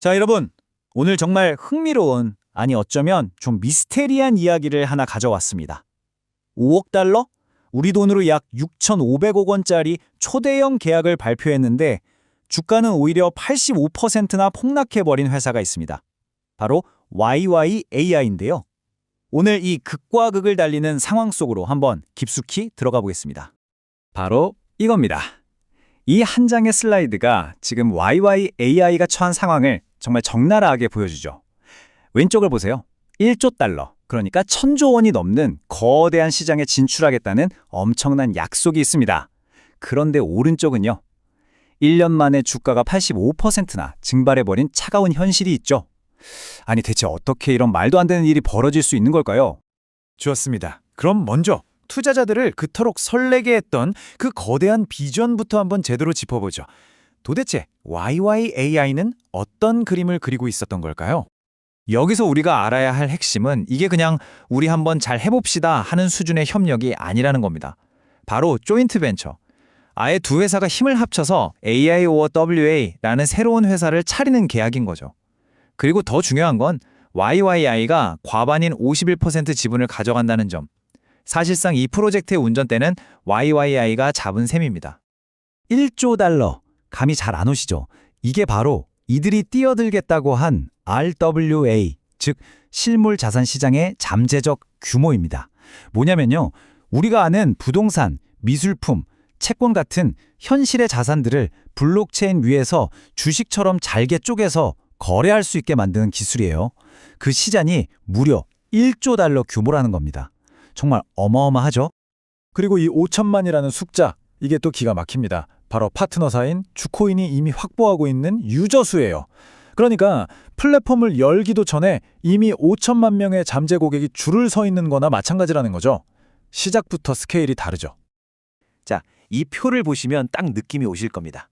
자, 여러분. 오늘 정말 흥미로운, 아니 어쩌면 좀 미스테리한 이야기를 하나 가져왔습니다. 5억 달러? 우리 돈으로 약 6,500억 원짜리 초대형 계약을 발표했는데 주가는 오히려 85%나 폭락해버린 회사가 있습니다. 바로 YYAI인데요. 오늘 이 극과 극을 달리는 상황 속으로 한번 깊숙이 들어가 보겠습니다. 바로 이겁니다. 이 한 장의 슬라이드가 지금 YYAI가 처한 상황을 정말 적나라하게 보여주죠. 왼쪽을 보세요. 1조 달러, 그러니까 천조 원이 넘는 거대한 시장에 진출하겠다는 엄청난 약속이 있습니다. 그런데 오른쪽은요. 1년 만에 주가가 85%나 증발해버린 차가운 현실이 있죠. 아니 대체 어떻게 이런 말도 안 되는 일이 벌어질 수 있는 걸까요? 좋습니다. 그럼 먼저 투자자들을 그토록 설레게 했던 그 거대한 비전부터 한번 제대로 짚어보죠. 도대체 YYAI는 어떤 그림을 그리고 있었던 걸까요? 여기서 우리가 알아야 할 핵심은 이게 그냥 우리 한번 잘 해봅시다 하는 수준의 협력이 아니라는 겁니다. 바로 조인트 벤처. 아예 두 회사가 힘을 합쳐서 AI or WA라는 새로운 회사를 차리는 계약인 거죠. 그리고 더 중요한 건 YYI가 과반인 51% 지분을 가져간다는 점. 사실상 이 프로젝트의 운전대는 YYI가 잡은 셈입니다. 1조 달러. 감이 잘 안 오시죠? 이게 바로 이들이 뛰어들겠다고 한 RWA, 즉 실물 자산 시장의 잠재적 규모입니다. 뭐냐면요. 우리가 아는 부동산, 미술품, 채권 같은 현실의 자산들을 블록체인 위에서 주식처럼 잘게 쪼개서 거래할 수 있게 만드는 기술이에요. 그 시장이 무려 1조 달러 규모라는 겁니다. 정말 어마어마하죠? 그리고 이 5천만이라는 숫자, 이게 또 기가 막힙니다. 바로 파트너사인 주코인이 이미 확보하고 있는 유저 수예요. 그러니까 플랫폼을 열기도 전에 이미 5천만 명의 잠재 고객이 줄을 서 있는 거나 마찬가지라는 거죠. 시작부터 스케일이 다르죠. 자, 이 표를 보시면 딱 느낌이 오실 겁니다.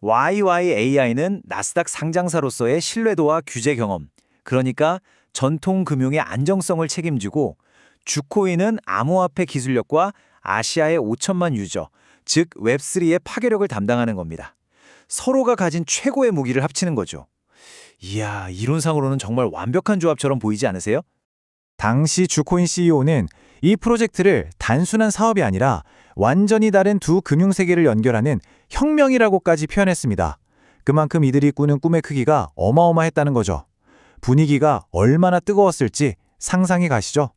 YYAI는 나스닥 상장사로서의 신뢰도와 규제 경험, 그러니까 전통 금융의 안정성을 책임지고 주코인은 암호화폐 기술력과 아시아의 5천만 유저, 즉 웹3의 파괴력을 담당하는 겁니다. 서로가 가진 최고의 무기를 합치는 거죠. 이야, 이론상으로는 정말 완벽한 조합처럼 보이지 않으세요? 당시 주코인 CEO는 이 프로젝트를 단순한 사업이 아니라 완전히 다른 두 금융세계를 연결하는 혁명이라고까지 표현했습니다. 그만큼 이들이 꾸는 꿈의 크기가 어마어마했다는 거죠. 분위기가 얼마나 뜨거웠을지 상상이 가시죠?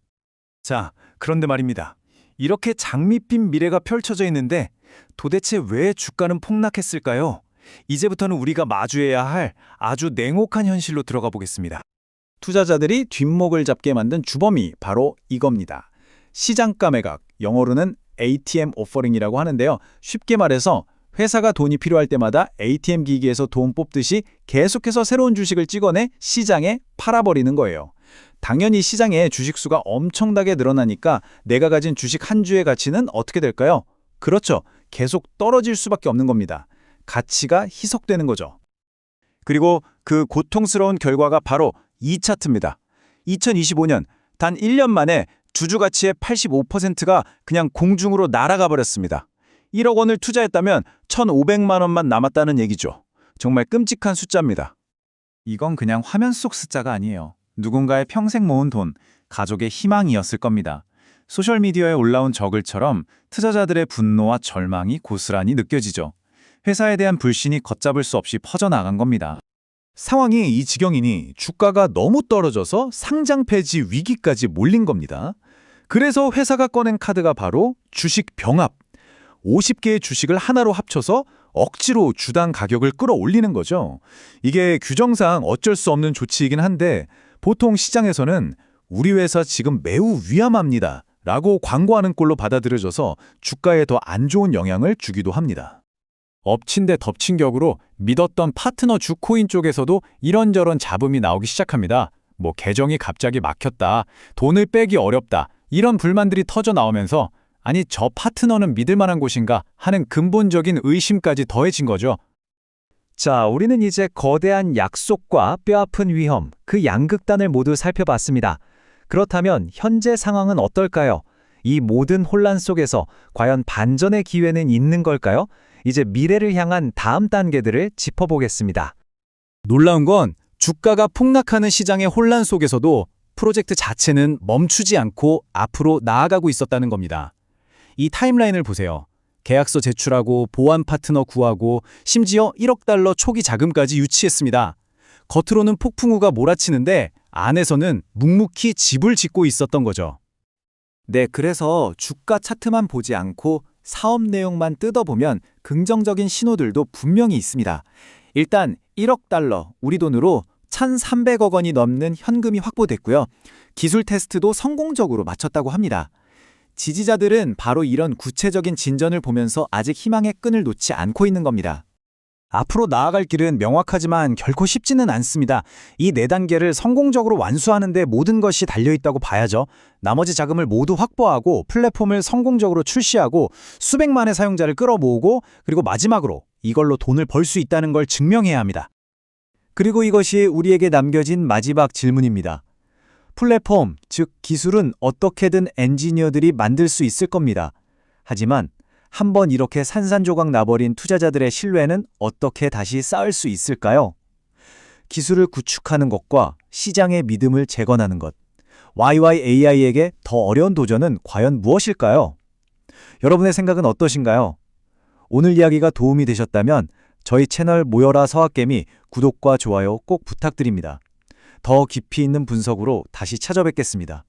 자, 그런데 말입니다. 이렇게 장밋빛 미래가 펼쳐져 있는데 도대체 왜 주가는 폭락했을까요? 이제부터는 우리가 마주해야 할 아주 냉혹한 현실로 들어가 보겠습니다. 투자자들이 뒷목을 잡게 만든 주범이 바로 이겁니다. 시장가 매각, 영어로는 ATM 오퍼링이라고 하는데요. 쉽게 말해서 회사가 돈이 필요할 때마다 ATM 기기에서 돈 뽑듯이 계속해서 새로운 주식을 찍어내 시장에 팔아버리는 거예요. 당연히 시장에 주식 수가 엄청나게 늘어나니까 내가 가진 주식 한 주의 가치는 어떻게 될까요? 그렇죠. 계속 떨어질 수밖에 없는 겁니다. 가치가 희석되는 거죠. 그리고 그 고통스러운 결과가 바로 이 차트입니다. 2025년 단 1년 만에 주주 가치의 85%가 그냥 공중으로 날아가 버렸습니다. 1억 원을 투자했다면 1,500만 원만 남았다는 얘기죠. 정말 끔찍한 숫자입니다. 이건 그냥 화면 속 숫자가 아니에요. 누군가의 평생 모은 돈, 가족의 희망이었을 겁니다. 소셜미디어에 올라온 저글처럼 투자자들의 분노와 절망이 고스란히 느껴지죠. 회사에 대한 불신이 걷잡을 수 없이 퍼져나간 겁니다. 상황이 이 지경이니 주가가 너무 떨어져서 상장 폐지 위기까지 몰린 겁니다. 그래서 회사가 꺼낸 카드가 바로 주식 병합. 50개의 주식을 하나로 합쳐서 억지로 주당 가격을 끌어올리는 거죠. 이게 규정상 어쩔 수 없는 조치이긴 한데 보통 시장에서는 우리 회사 지금 매우 위험합니다. 라고 광고하는 꼴로 받아들여져서 주가에 더 안 좋은 영향을 주기도 합니다. 엎친 데 덮친 격으로 믿었던 파트너 주코인 쪽에서도 이런저런 잡음이 나오기 시작합니다. 뭐 계정이 갑자기 막혔다, 돈을 빼기 어렵다, 이런 불만들이 터져 나오면서 아니 저 파트너는 믿을 만한 곳인가 하는 근본적인 의심까지 더해진 거죠. 자, 우리는 이제 거대한 약속과 뼈아픈 위험, 그 양극단을 모두 살펴봤습니다. 그렇다면 현재 상황은 어떨까요? 이 모든 혼란 속에서 과연 반전의 기회는 있는 걸까요? 이제 미래를 향한 다음 단계들을 짚어보겠습니다. 놀라운 건 주가가 폭락하는 시장의 혼란 속에서도 프로젝트 자체는 멈추지 않고 앞으로 나아가고 있었다는 겁니다. 이 타임라인을 보세요. 계약서 제출하고 보안 파트너 구하고 심지어 1억 달러 초기 자금까지 유치했습니다. 겉으로는 폭풍우가 몰아치는데 안에서는 묵묵히 집을 짓고 있었던 거죠. 네, 그래서 주가 차트만 보지 않고 사업 내용만 뜯어보면 긍정적인 신호들도 분명히 있습니다. 일단 1억 달러, 우리 돈으로 1,300억 원이 넘는 현금이 확보됐고요. 기술 테스트도 성공적으로 마쳤다고 합니다. 지지자들은 바로 이런 구체적인 진전을 보면서 아직 희망의 끈을 놓지 않고 있는 겁니다. 앞으로 나아갈 길은 명확하지만 결코 쉽지는 않습니다. 이 네 단계를 성공적으로 완수하는 데 모든 것이 달려 있다고 봐야죠. 나머지 자금을 모두 확보하고 플랫폼을 성공적으로 출시하고 수백만의 사용자를 끌어모으고 그리고 마지막으로 이걸로 돈을 벌 수 있다는 걸 증명해야 합니다. 그리고 이것이 우리에게 남겨진 마지막 질문입니다. 플랫폼, 즉 기술은 어떻게든 엔지니어들이 만들 수 있을 겁니다. 하지만 한번 이렇게 산산조각 나버린 투자자들의 신뢰는 어떻게 다시 쌓을 수 있을까요? 기술을 구축하는 것과 시장의 믿음을 재건하는 것. YYAI에게 더 어려운 도전은 과연 무엇일까요? 여러분의 생각은 어떠신가요? 오늘 이야기가 도움이 되셨다면 저희 채널 모여라 서학개미 구독과 좋아요 꼭 부탁드립니다. 더 깊이 있는 분석으로 다시 찾아뵙겠습니다.